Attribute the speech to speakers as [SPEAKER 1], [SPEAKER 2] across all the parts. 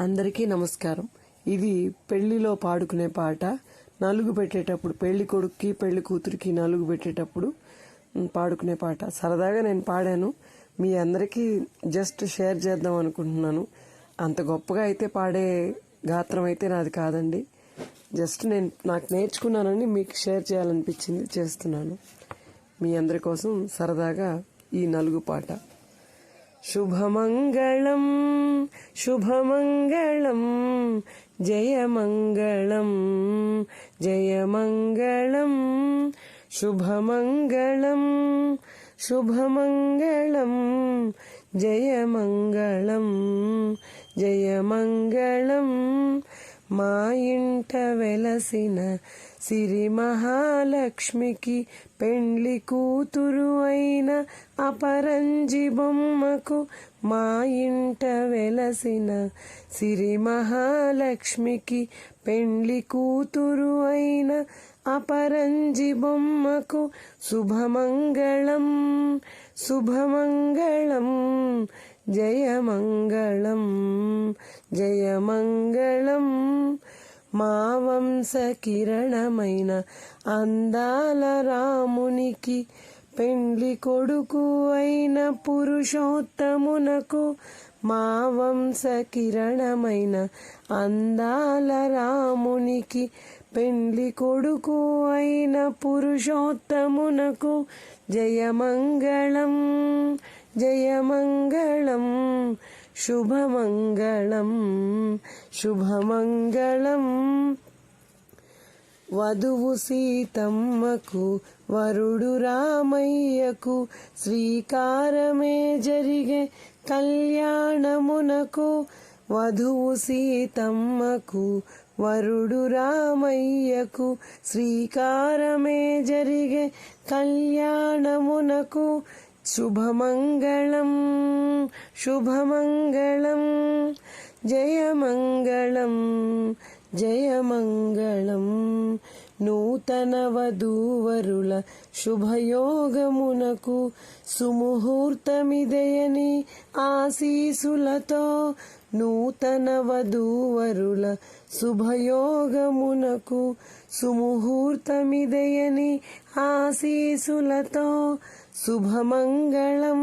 [SPEAKER 1] అందరికీ నమస్కారం. ఇది పెళ్ళిలో పాడుకునే పాట. నలుగు పెట్టేటప్పుడు పెళ్ళి కొడుక్కి పెళ్ళి కూతురికి నలుగు పెట్టేటప్పుడు పాడుకునే పాట. సరదాగా నేను పాడాను. మీ అందరికీ జస్ట్ షేర్ చేద్దాం అనుకుంటున్నాను. అంత గొప్పగా అయితే పాడే గాత్రం అయితే నాది కాదండి. జస్ట్ నేను నాకు నేర్చుకున్నానని మీకు షేర్ చేయాలనిపించింది చేస్తున్నాను. మీ అందరి కోసం సరదాగా ఈ నలుగు పాట. शुभमङ्गलम् शुभमङ्गलम् जयमङ्गलम् जयमङ्गलम् शुभमङ्गलम् शुभमङ्गलम् जयमङ्गलम् जयमङ्गलम् మా ఇంట వెలసిన సిరి మహాలక్ష్మికి పెండ్లి కూతురు అయిన అపరంజి బొమ్మకు మా ఇంట వెలసిన సిరి మహాలక్ష్మికి పెండ్లి కూతురు అయిన అపరంజి బొమ్మకు శుభమంగళం శుభమంగళం జయమంగళం జయమంగళం. మా వంశ కిరణమైన అందాల రామునికి పెండ్లి కొడుకు అయిన పురుషోత్తమునకు మా వంశ కిరణమైన అందాల రామునికి పెండ్లి కొడుకు అయిన పురుషోత్తమునకు జయమంగళం జయమంగళం. శుభమంగళం శుభమంగళం. వధువు సీతమ్మకు వరుడు రామయ్యకు శ్రీకారమే జరిగే కళ్యాణమునకు వధువు సీతమ్మకు వరుడు రామయ్యకు శ్రీకారమే జరిగే కళ్యాణమునకు शुभमङ्गलम् शुभमङ्गलम् जयमङ्गलं जयमङ्गलम्। నూతన వధూవరుల శుభయోగమునకు సుముహూర్తమిదయని ఆశీసులతో నూతన వధూవరుల శుభయోగమునకు సుముహూర్తమిదయని ఆశీసులతో శుభమంగళం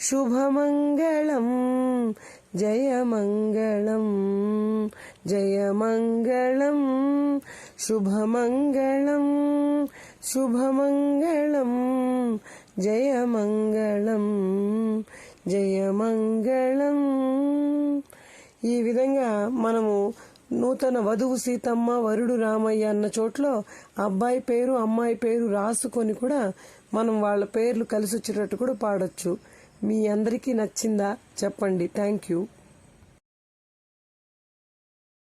[SPEAKER 1] శుభమంగళం జయమంగళం. జయమంగళం శుభమంగళం శుభమంగళం జయమంగళం జయమంగళం. ఈ విధంగా మనము నూతన వధువు సీతమ్మ వరుడు రామయ్య అన్న చోట్లో అబ్బాయి పేరు అమ్మాయి పేరు రాసుకొని కూడా మనం వాళ్ళ పేర్లు కలిసి వచ్చేటట్టు కూడా పాడొచ్చు. మీ అందరికీ నచ్చిందా? చెప్పండి. Thank you.